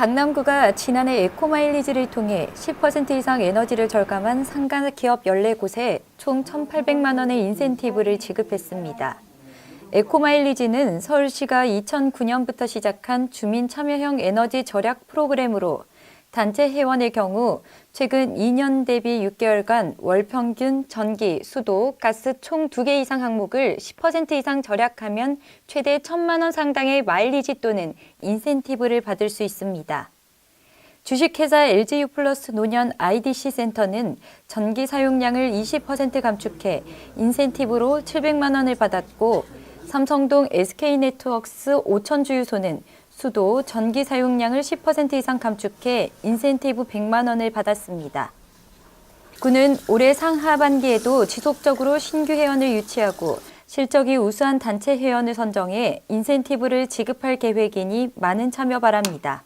강남구가 지난해 에코마일리지를 통해 10% 이상 에너지를 절감한 상가 기업 14곳에 총 1,800만 원의 인센티브를 지급했습니다. 에코마일리지는 서울시가 2009년부터 시작한 주민 참여형 에너지 절약 프로그램으로 단체 회원의 경우 최근 2년 대비 6개월간 월 평균 전기, 수도, 가스 총 2개 이상 항목을 10% 이상 절약하면 최대 1천만 원 상당의 마일리지 또는 인센티브를 받을 수 있습니다. 주식회사 LGU 플러스 노년 IDC 센터는 전기 사용량을 20% 감축해 인센티브로 700만 원을 받았고 삼성동 SK네트워크스 오천 주유소는 수도 전기 사용량을 10% 이상 감축해 인센티브 100만 원을 받았습니다. 구는 올해 상하반기에도 지속적으로 신규 회원을 유치하고 실적이 우수한 단체 회원을 선정해 인센티브를 지급할 계획이니 많은 참여 바랍니다.